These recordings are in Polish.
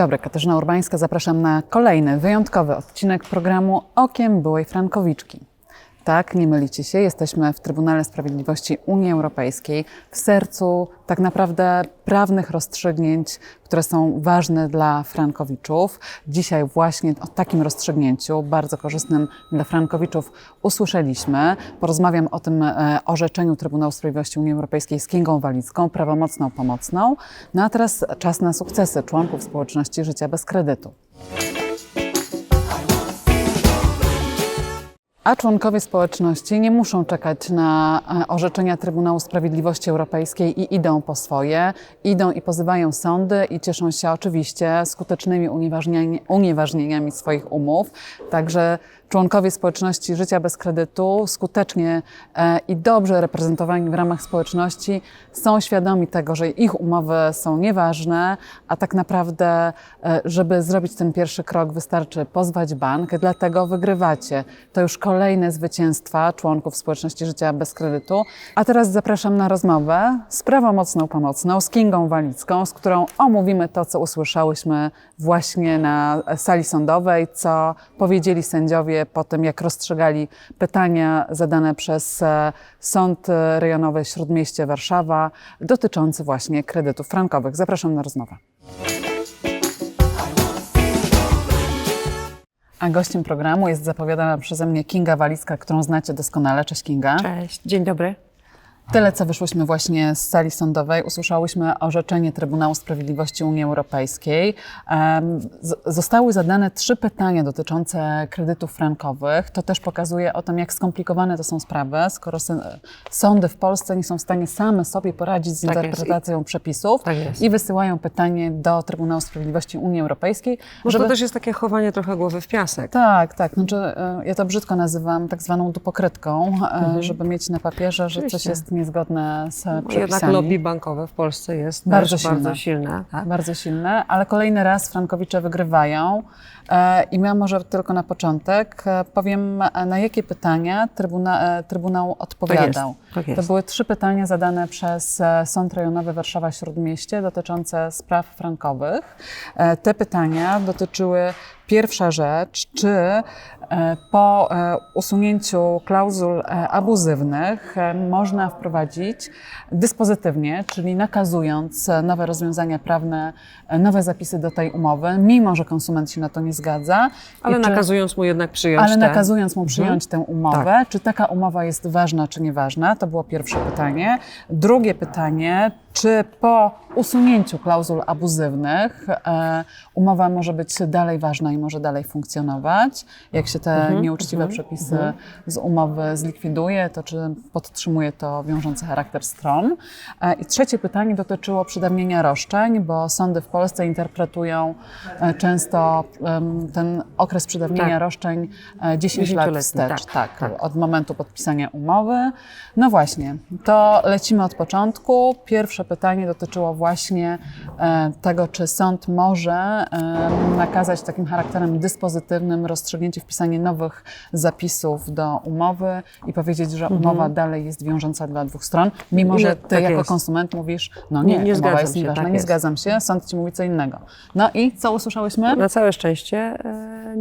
Dobry, Katarzyna Urbańska. Zapraszam na kolejny wyjątkowy odcinek programu Okiem byłej Frankowiczki. Tak, nie mylicie się, jesteśmy w Trybunale Sprawiedliwości Unii Europejskiej, w sercu tak naprawdę prawnych rozstrzygnięć, które są ważne dla Frankowiczów. Dzisiaj właśnie o takim rozstrzygnięciu, bardzo korzystnym dla Frankowiczów, usłyszeliśmy. Porozmawiam o tym e, orzeczeniu Trybunału Sprawiedliwości Unii Europejskiej z Kingą Walicką, prawomocną, pomocną. No a teraz czas na sukcesy członków społeczności życia bez kredytu. A członkowie społeczności nie muszą czekać na e, orzeczenia Trybunału Sprawiedliwości Europejskiej i idą po swoje. Idą i pozywają sądy i cieszą się oczywiście skutecznymi unieważniani- unieważnieniami swoich umów. Także członkowie społeczności życia bez kredytu skutecznie e, i dobrze reprezentowani w ramach społeczności są świadomi tego, że ich umowy są nieważne, a tak naprawdę, e, żeby zrobić ten pierwszy krok, wystarczy pozwać bank, dlatego wygrywacie. To już kolejne zwycięstwa członków społeczności życia bez kredytu. A teraz zapraszam na rozmowę z prawomocną pomocną, z Kingą Walicką, z którą omówimy to, co usłyszałyśmy właśnie na sali sądowej, co powiedzieli sędziowie po tym, jak rozstrzygali pytania zadane przez e, Sąd Rejonowy Śródmieście Warszawa dotyczące właśnie kredytów frankowych. Zapraszam na rozmowę. A gościem programu jest zapowiadana przeze mnie Kinga Walicka, którą znacie doskonale. Cześć Kinga. Cześć, dzień dobry. Tyle, co wyszłyśmy właśnie z sali sądowej, usłyszałyśmy orzeczenie Trybunału Sprawiedliwości Unii Europejskiej. Zostały zadane trzy pytania dotyczące kredytów frankowych. To też pokazuje o tym, jak skomplikowane to są sprawy, skoro sądy w Polsce nie są w stanie same sobie poradzić z Tak jest. interpretacją przepisów Tak i wysyłają pytanie do Trybunału Sprawiedliwości Unii Europejskiej, Może to też jest takie chowanie trochę głowy w piasek. tak, tak. Znaczy, e, ja to brzydko nazywam tak zwaną dupokrytką, e, żeby mieć na papierze, że coś Oczywiście. jest niezgodne z Bo przepisami. Jednak lobby bankowe w Polsce jest Bardzo silne. bardzo silne. Tak? Bardzo silne, ale kolejny raz Frankowicze wygrywają. E, I ja może tylko na początek e, powiem, e, na jakie pytania trybuna, Trybunał odpowiadał. tak jest. To były trzy pytania zadane przez Sąd Rejonowy Warszawa-Śródmieście dotyczące spraw frankowych. Te pytania dotyczyły pierwsza rzecz, czy po e, usunięciu klauzul e, abuzywnych e, można wprowadzić dyspozytywnie, czyli nakazując e, nowe rozwiązania prawne, e, nowe zapisy do tej umowy, mimo że konsument się na to nie zgadza. Ale czy- nakazując mu jednak przyjąć ale te... nakazując mu przyjąć tę umowę, Tak. czy taka umowa jest ważna, czy nieważna? To było pierwsze pytanie. Drugie pytanie, czy po usunięciu klauzul abuzywnych e, umowa może być dalej ważna i może dalej funkcjonować? Jak się te Mhm, nieuczciwe przepisy z umowy zlikwiduje, to czy podtrzymuje to wiążący charakter stron? E, I trzecie pytanie dotyczyło przedawnienia roszczeń, bo sądy w Polsce interpretują e, często ten okres przedawnienia Tak. roszczeń e, 10 lat 10-letni, wstecz, tak, tak, tak. od momentu podpisania umowy. No właśnie, to lecimy od początku. Pierwsze pytanie dotyczyło właśnie e, tego, czy sąd może e, nakazać takim charakterem dyspozytywnym rozstrzygnięcie, wpisanie nowych zapisów do umowy i powiedzieć, że umowa dalej jest wiążąca dla dwóch stron, mimo że ty tak jako jest. konsument mówisz, no nie, Nie- nie umowa jest nieważna, tak nie jest. zgadzam się, sąd ci mówi co innego. No i co usłyszałyśmy? Na całe szczęście e,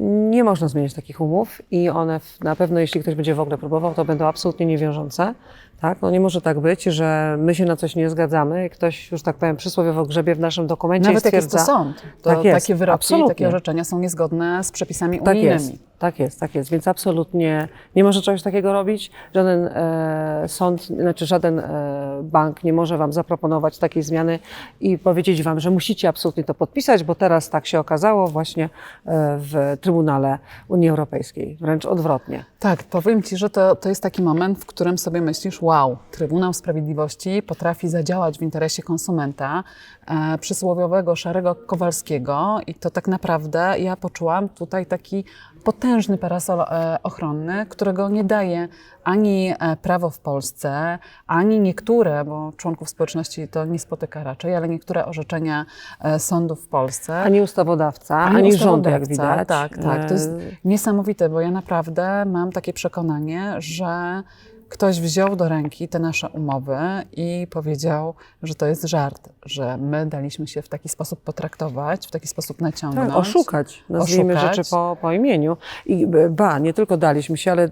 nie można zmieniać takich umów i one na pewno, jeśli ktoś będzie w ogóle próbował, to będą absolutnie niewiążące. Tak? No nie może tak być, że my się na coś nie zgadzamy i ktoś, już tak powiem, przysłowiowo grzebie w naszym dokumencie Nawet i jak jest to stwierdza... sąd, to Tak jest, takie wyroki, absolutnie. takie orzeczenia są niezgodne z przepisami Tak unijnymi. jest, tak jest, tak jest. Więc absolutnie nie może czegoś takiego robić. Żaden e, sąd, znaczy żaden e, bank nie może Wam zaproponować takiej zmiany i powiedzieć Wam, że musicie absolutnie to podpisać, bo teraz tak się okazało właśnie e, w Trybunale Unii Europejskiej. Wręcz odwrotnie. Tak, powiem Ci, że to, to jest taki moment, w którym sobie myślisz, wow, Trybunał Sprawiedliwości potrafi zadziałać w interesie konsumenta, e, przysłowiowego szarego Kowalskiego i to tak naprawdę ja poczułam tutaj taki potężny parasol e, ochronny, którego nie daje ani e, prawo w Polsce, ani niektóre, bo członków społeczności to nie spotyka raczej, ale niektóre orzeczenia e, sądów w Polsce. Ani ustawodawca, ani, rząd, jak widać. Tak, tak. To jest niesamowite, bo ja naprawdę mam takie przekonanie, że ktoś wziął do ręki te nasze umowy i powiedział, że to jest żart, że my daliśmy się w taki sposób potraktować, w taki sposób naciągnąć. Tak, oszukać, nazwijmy Oszukać. rzeczy po, po imieniu. I b- ba, nie tylko daliśmy się, ale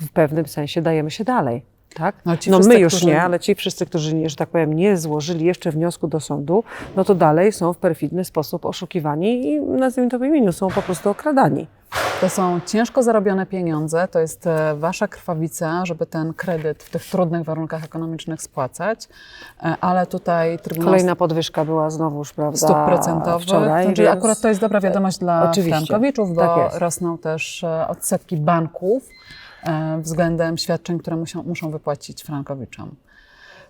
w pewnym sensie dajemy się dalej. Tak? No, No wszyscy, my już którzy- nie, ale ci wszyscy, którzy, nie, że tak powiem, nie złożyli jeszcze wniosku do sądu, no to dalej są w perfidny sposób oszukiwani i nazwijmy to po imieniu, są po prostu okradani. To są ciężko zarobione pieniądze, to jest e, wasza krwawica, żeby ten kredyt w tych trudnych warunkach ekonomicznych spłacać, e, ale tutaj Trybunał Kolejna podwyżka była znowuż, prawda, stóp procentowych. wczoraj, Znaczy, więc- akurat to jest dobra wiadomość dla frankowiczów, bo Tak rosną też e, odsetki banków względem świadczeń, które muszą, muszą wypłacić frankowiczom.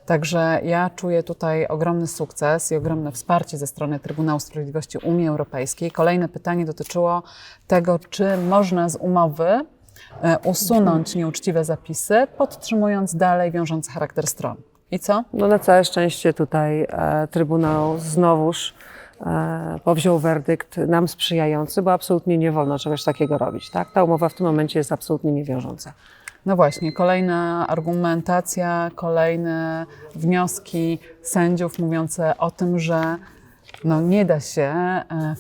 Także ja czuję tutaj ogromny sukces i ogromne wsparcie ze strony Trybunału Sprawiedliwości Unii Europejskiej. Kolejne pytanie dotyczyło tego, czy można z umowy e, usunąć nieuczciwe zapisy, podtrzymując dalej wiążący charakter stron. I co? No na całe szczęście tutaj e, Trybunał znowuż e, powziął werdykt nam sprzyjający, bo absolutnie nie wolno czegoś takiego robić. Tak? Ta umowa w tym momencie jest absolutnie niewiążąca. No właśnie, kolejna argumentacja, kolejne wnioski sędziów mówiące o tym, że no nie da się e,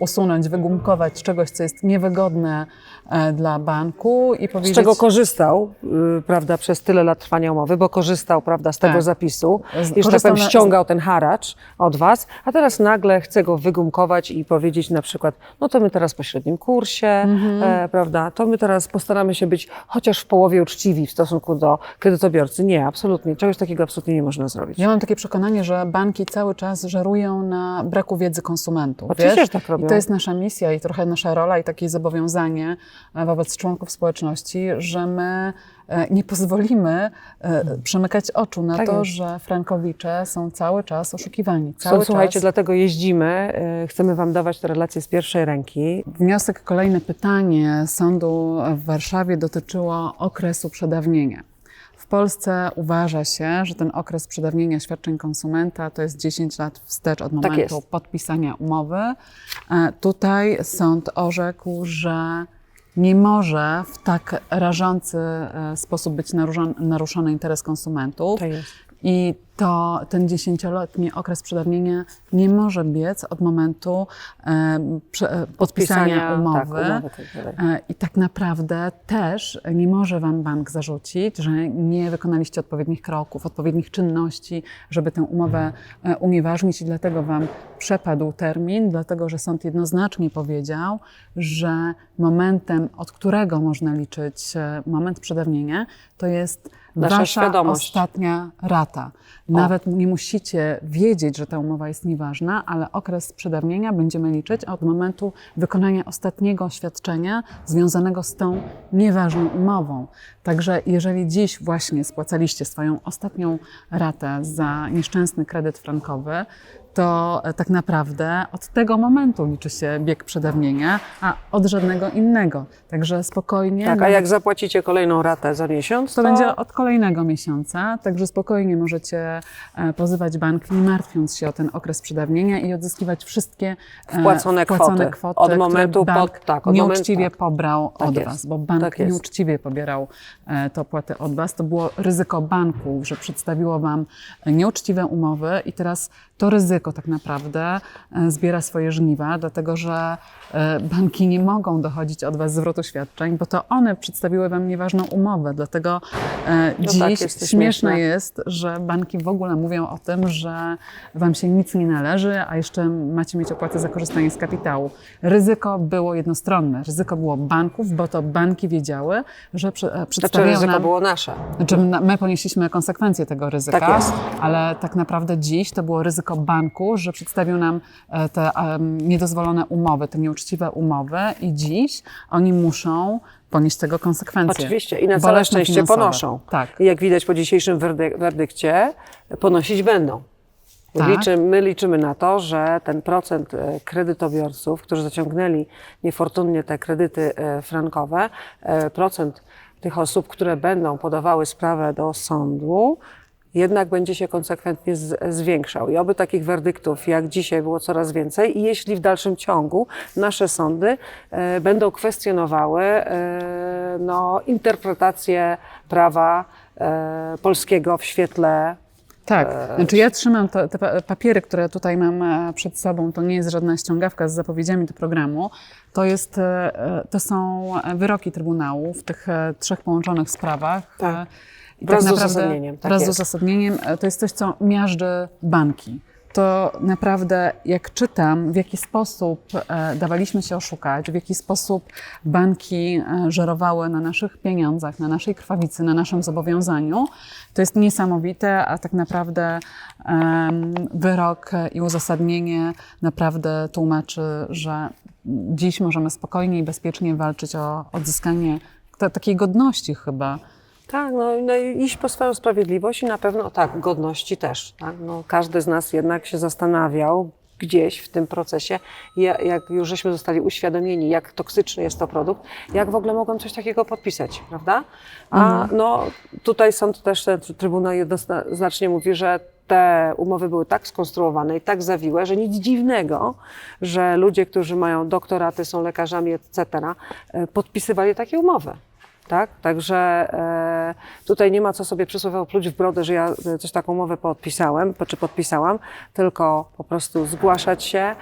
usunąć, wygumkować czegoś, co jest niewygodne e, dla banku i Z powiedzieć... czego korzystał, y, prawda, przez tyle lat trwania umowy, bo korzystał, prawda, z tego Tak. zapisu, Z- i, że tak powiem, na- ściągał ten haracz od was, a teraz nagle chce go wygumkować i powiedzieć na przykład, no to my teraz po średnim kursie, Mhm. e, prawda, to my teraz postaramy się być chociaż w połowie uczciwi w stosunku do kredytobiorcy. Nie, absolutnie, czegoś takiego absolutnie nie można zrobić. Ja mam takie przekonanie, że banki cały czas żerują na braku wiedzy konsumentów. Oczywiście, wiesz? że tak robią. To jest nasza misja i trochę nasza rola i takie zobowiązanie e, wobec członków społeczności, że my e, nie pozwolimy e, przymykać oczu na Tak to, jest. że frankowicze są cały czas oszukiwani. Cały Cały Słuchajcie, czas. dlatego jeździmy, chcemy wam dawać te relacje z pierwszej ręki. Wniosek, kolejne pytanie sądu w Warszawie dotyczyło okresu przedawnienia. W Polsce uważa się, że ten okres przedawnienia świadczeń konsumenta to jest 10 lat wstecz od momentu Tak podpisania umowy. E, Tutaj sąd orzekł, że nie może w tak rażący e, sposób być naruszony, naruszony interes konsumentów. I to ten dziesięcioletni okres przedawnienia nie może biec od momentu e, prze, e, podpisania umowy. Tak, umowy tak. E, I tak naprawdę też nie może Wam bank zarzucić, że nie wykonaliście odpowiednich kroków, odpowiednich czynności, żeby tę umowę e, unieważnić i dlatego Wam przepadł termin, dlatego że sąd jednoznacznie powiedział, że momentem, od którego można liczyć e, moment przedawnienia, to jest Nasza Wasza świadomość. ostatnia rata. Nawet nie musicie wiedzieć, że ta umowa jest nieważna, ale okres przedawnienia będziemy liczyć od momentu wykonania ostatniego oświadczenia związanego z tą nieważną umową. Także jeżeli dziś właśnie spłacaliście swoją ostatnią ratę za nieszczęsny kredyt frankowy, to e, tak naprawdę od tego momentu liczy się bieg przedawnienia, a od żadnego innego. Także spokojnie. Tak, a jak zapłacicie kolejną ratę za miesiąc, to będzie od kolejnego miesiąca, także spokojnie możecie e, pozywać bank, nie martwiąc się o ten okres przedawnienia i odzyskiwać wszystkie e, Wpłacone kwoty. kwoty, Od które momentu bank pod- tak, od nieuczciwie tak. pobrał Tak od jest. Was, bo bank Tak nieuczciwie pobierał te opłaty od Was. To było ryzyko banku, że przedstawiło Wam nieuczciwe umowy i teraz to ryzyko tak naprawdę e, zbiera swoje żniwa, dlatego że e, banki nie mogą dochodzić od Was zwrotu świadczeń, bo to one przedstawiły Wam nieważną umowę. Dlatego e, No dziś tak, jest to śmieszne śmieszne. jest, że banki w ogóle mówią o tym, że Wam się nic nie należy, a jeszcze macie mieć opłatę za korzystanie z kapitału. Ryzyko było jednostronne. Ryzyko było banków, bo to banki wiedziały, że Znaczy przedstawiają ryzyko nam... było nasze. Znaczy, na- my ponieśliśmy konsekwencje tego ryzyka, Tak ale tak naprawdę dziś to było ryzyko banku, że przedstawił nam e, te em, niedozwolone umowy, te nieuczciwe umowy i dziś oni muszą ponieść tego konsekwencje. Oczywiście i na całe szczęście finansowe. ponoszą. Tak. I jak widać po dzisiejszym werdy- werdykcie, ponosić będą. Tak. Liczy, my liczymy na to, że ten procent e, kredytobiorców, którzy zaciągnęli niefortunnie te kredyty e, frankowe, e, procent tych osób, które będą podawały sprawę do sądu, jednak będzie się konsekwentnie z, zwiększał. I oby takich werdyktów jak dzisiaj było coraz więcej i jeśli w dalszym ciągu nasze sądy e, będą kwestionowały e, no, interpretację prawa e, polskiego w świetle Tak, znaczy ja trzymam to, te pa- papiery, które tutaj mam e, przed sobą, to nie jest żadna ściągawka z zapowiedziami do programu, to, jest, e, e, to są wyroki Trybunału w tych e, trzech połączonych sprawach. Tak. E, I Wraz z uzasadnieniem, tak wraz z uzasadnieniem, e, to jest coś, co miażdży banki. To naprawdę, jak czytam, w jaki sposób e, dawaliśmy się oszukać, w jaki sposób banki e, żerowały na naszych pieniądzach, na naszej krwawicy, na naszym zobowiązaniu, to jest niesamowite, a tak naprawdę wyrok i uzasadnienie naprawdę tłumaczy, że dziś możemy spokojnie i bezpiecznie walczyć o odzyskanie ta- takiej godności chyba. Tak, no, no iść po swoją sprawiedliwość i na pewno tak, godności też. Tak? No, każdy z nas jednak się zastanawiał gdzieś w tym procesie, ja- jak już żeśmy zostali uświadomieni, jak toksyczny jest to produkt, jak w ogóle mogłem coś takiego podpisać, prawda? A no, tutaj sąd też, ten Trybunał jednoznacznie mówi, że te umowy były tak skonstruowane i tak zawiłe, że nic dziwnego, że ludzie, którzy mają doktoraty, są lekarzami, etc., e, podpisywali takie umowy. Tak? Także e, tutaj nie ma co sobie przysłowiowo pluć w brodę, że ja e, coś taką umowę podpisałem, czy podpisałam, tylko po prostu zgłaszać się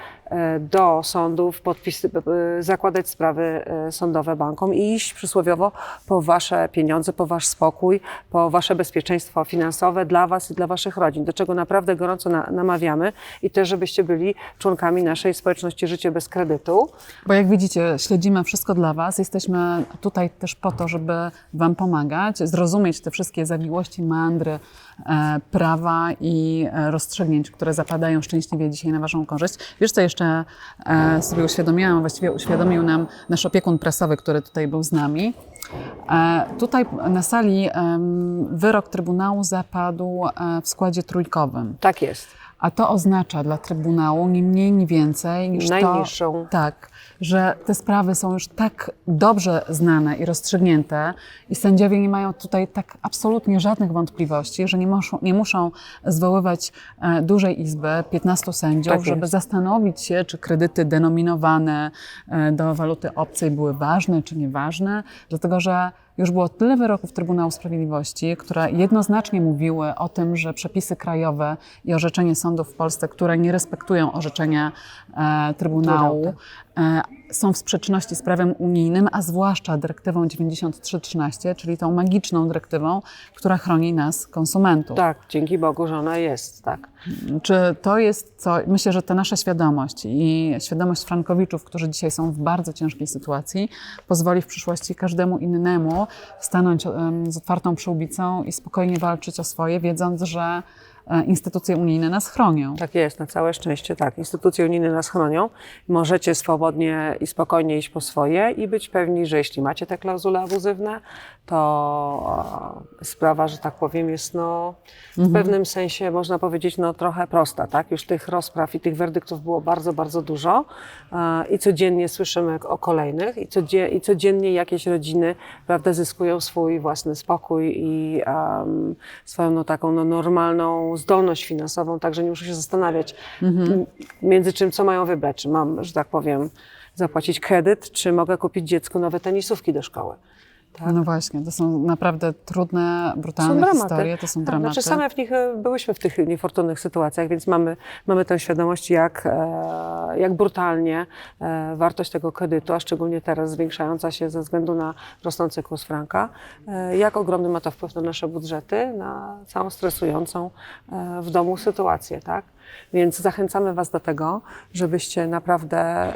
do sądów, podpisy, e, zakładać sprawy e, sądowe bankom i iść przysłowiowo po wasze pieniądze, po wasz spokój, po wasze bezpieczeństwo finansowe dla was i dla waszych rodzin, do czego naprawdę gorąco na, namawiamy i też, żebyście byli członkami naszej społeczności Życie bez kredytu. Bo jak widzicie, śledzimy wszystko dla Was. Jesteśmy tutaj też po to, żeby Wam pomagać, zrozumieć te wszystkie zawiłości, mandry e, prawa i e, rozstrzygnięć, które zapadają szczęśliwie dzisiaj na Waszą korzyść. Wiesz, co jeszcze e, sobie uświadomiłam, właściwie uświadomił nam nasz opiekun prasowy, który tutaj był z nami. E, tutaj na sali wyrok Trybunału zapadł e, w składzie trójkowym. Tak jest. A to oznacza dla Trybunału ni mniej, ni więcej niż Najniższą. to, tak, że te sprawy są już tak dobrze znane i rozstrzygnięte i sędziowie nie mają tutaj tak absolutnie żadnych wątpliwości, że nie muszą, nie muszą zwoływać e, dużej izby, 15 sędziów, Tak żeby zastanowić się, czy kredyty denominowane e, do waluty obcej były ważne, czy nieważne, dlatego że już było tyle wyroków Trybunału Sprawiedliwości, które jednoznacznie mówiły o tym, że przepisy krajowe i orzeczenie sądów w Polsce, które nie respektują orzeczenia e, Trybunału, e, są w sprzeczności z prawem unijnym, a zwłaszcza dyrektywą 9313, czyli tą magiczną dyrektywą, która chroni nas, konsumentów. Tak, dzięki Bogu, że ona jest, tak. Czy to jest co? Myślę, że ta nasza świadomość i świadomość Frankowiczów, którzy dzisiaj są w bardzo ciężkiej sytuacji, pozwoli w przyszłości każdemu innemu stanąć z otwartą przyłbicą i spokojnie walczyć o swoje, wiedząc, że instytucje unijne nas chronią. Tak jest, na całe szczęście tak. Instytucje unijne nas chronią. Możecie swobodnie i spokojnie iść po swoje i być pewni, że jeśli macie te klauzule abuzywne, to e, sprawa, że tak powiem, jest no, w pewnym sensie, można powiedzieć, no, trochę prosta. Tak? Już tych rozpraw i tych werdyktów było bardzo, bardzo dużo e, i codziennie słyszymy o kolejnych i, codzie, i codziennie jakieś rodziny prawda, zyskują swój własny spokój i em, swoją no, taką no, normalną zdolność finansową, także nie muszą się zastanawiać m- między czym, co mają wybrać. Czy mam, że tak powiem, zapłacić kredyt, czy mogę kupić dziecku nowe tenisówki do szkoły. Tak? No właśnie, to są naprawdę trudne, brutalne historie, to są Tak, dramaty. Znaczy same w nich e, byłyśmy w tych niefortunnych sytuacjach, więc mamy, mamy tę świadomość, jak, e, jak brutalnie e, wartość tego kredytu, a szczególnie teraz zwiększająca się ze względu na rosnący kurs franka, jak ogromny ma to wpływ na nasze budżety, na całą stresującą w domu sytuację, tak? Więc zachęcamy Was do tego, żebyście naprawdę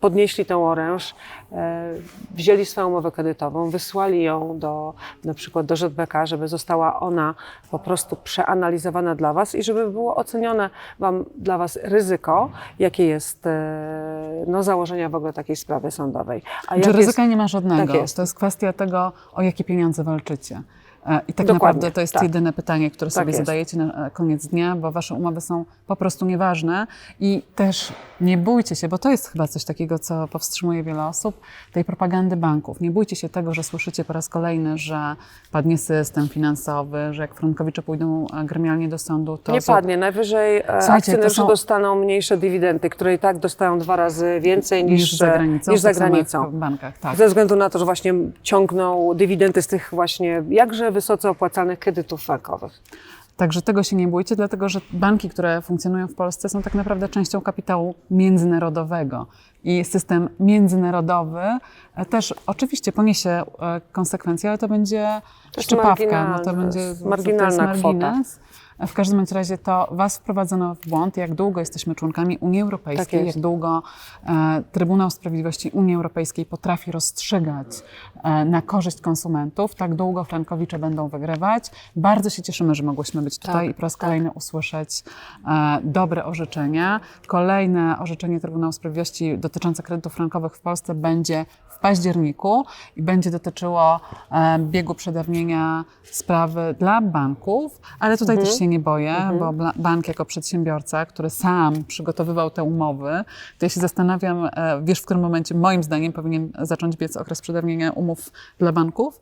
podnieśli tę oręż, e, wzięli swoją umowę kredytową, wysłali ją do, na przykład do ŻBK, żeby została ona po prostu przeanalizowana dla Was i żeby było ocenione Wam, dla Was ryzyko, jakie jest e, no, założenia w ogóle takiej sprawy sądowej. A Czy ryzyka nie ma żadnego? Tak jest. To jest kwestia tego, o jakie pieniądze walczycie. E, I tak Dokładnie, naprawdę to jest tak. jedyne pytanie, które Tak sobie jest. zadajecie na e, koniec dnia, bo wasze umowy są po prostu nieważne i też Nie bójcie się, bo to jest chyba coś takiego, co powstrzymuje wiele osób, tej propagandy banków. Nie bójcie się tego, że słyszycie po raz kolejny, że padnie system finansowy, że jak frankowicze pójdą e, gremialnie do sądu, to Nie są- padnie. Najwyżej akcjonariusze są- dostaną mniejsze dywidendy, które i tak dostają dwa razy więcej niż, niż za granicą. Niż za tak granicą. w bankach, tak. Ze względu na to, że właśnie ciągną dywidendy z tych właśnie jakże wysoce opłacalnych kredytów frankowych. Także tego się nie bójcie, dlatego że banki, które funkcjonują w Polsce, są tak naprawdę częścią kapitału międzynarodowego. I system międzynarodowy e, też oczywiście poniesie e, konsekwencje, ale to będzie To jest szczepawka. No to będzie jest to marginalna jest kwota. W każdym bądź razie to Was wprowadzono w błąd, jak długo jesteśmy członkami Unii Europejskiej, Tak jak długo e, Trybunał Sprawiedliwości Unii Europejskiej potrafi rozstrzygać e, na korzyść konsumentów, tak długo frankowicze będą wygrywać. Bardzo się cieszymy, że mogłyśmy być tutaj Tak, i po raz tak. kolejny usłyszeć e, dobre orzeczenia. Kolejne orzeczenie Trybunału Sprawiedliwości dotyczące kredytów frankowych w Polsce będzie w październiku i będzie dotyczyło e, biegu przedawnienia sprawy dla banków, ale tutaj Mhm. też się nie boję, bo bla- bank jako przedsiębiorca, który sam przygotowywał te umowy, to ja się zastanawiam, e, wiesz, w którym momencie moim zdaniem powinien zacząć biec okres przedawnienia umów dla banków?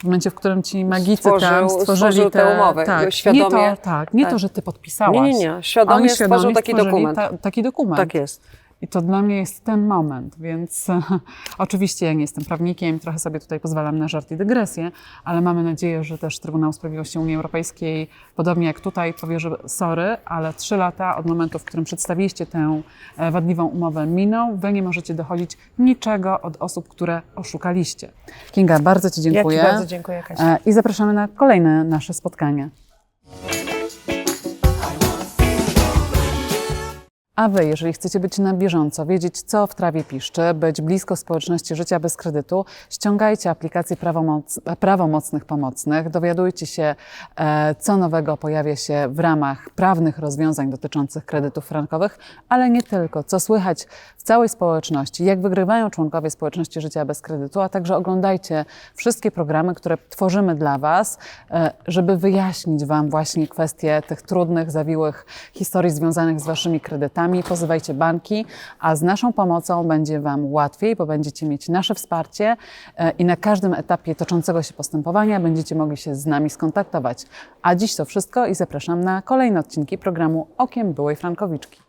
W momencie, w którym ci magicy tam Stworzył- stworzyli stworzył te umowy, tak, świadomie. Nie to, tak, nie to, Tak. że ty podpisałaś. Nie, nie, nie. Świadomie Oni stworzył taki dokument. Ta, taki dokument. Tak jest. I to dla mnie jest ten moment, więc oczywiście ja nie jestem prawnikiem, trochę sobie tutaj pozwalam na żart i dygresję, ale mamy nadzieję, że też Trybunał Sprawiedliwości Unii Europejskiej, podobnie jak tutaj, powie, że sorry, ale trzy lata od momentu, w którym przedstawiliście tę e, wadliwą umowę miną, wy nie możecie dochodzić niczego od osób, które oszukaliście. Kinga, bardzo Ci dziękuję. Ja bardzo dziękuję, Kasia. E, I zapraszamy na kolejne nasze spotkanie. A Wy, jeżeli chcecie być na bieżąco, wiedzieć co w trawie piszczy, być blisko społeczności życia bez kredytu, ściągajcie aplikację prawomoc, prawomocnych pomocnych, dowiadujcie się, e, co nowego pojawia się w ramach prawnych rozwiązań dotyczących kredytów frankowych, ale nie tylko, co słychać w całej społeczności, jak wygrywają członkowie społeczności życia bez kredytu, a także oglądajcie wszystkie programy, które tworzymy dla Was, e, żeby wyjaśnić Wam właśnie kwestie tych trudnych, zawiłych historii związanych z Waszymi kredytami. Pozywajcie banki, a z naszą pomocą będzie Wam łatwiej, bo będziecie mieć nasze wsparcie e, i na każdym etapie toczącego się postępowania będziecie mogli się z nami skontaktować. A dziś to wszystko i zapraszam na kolejne odcinki programu Okiem Byłej Frankowiczki.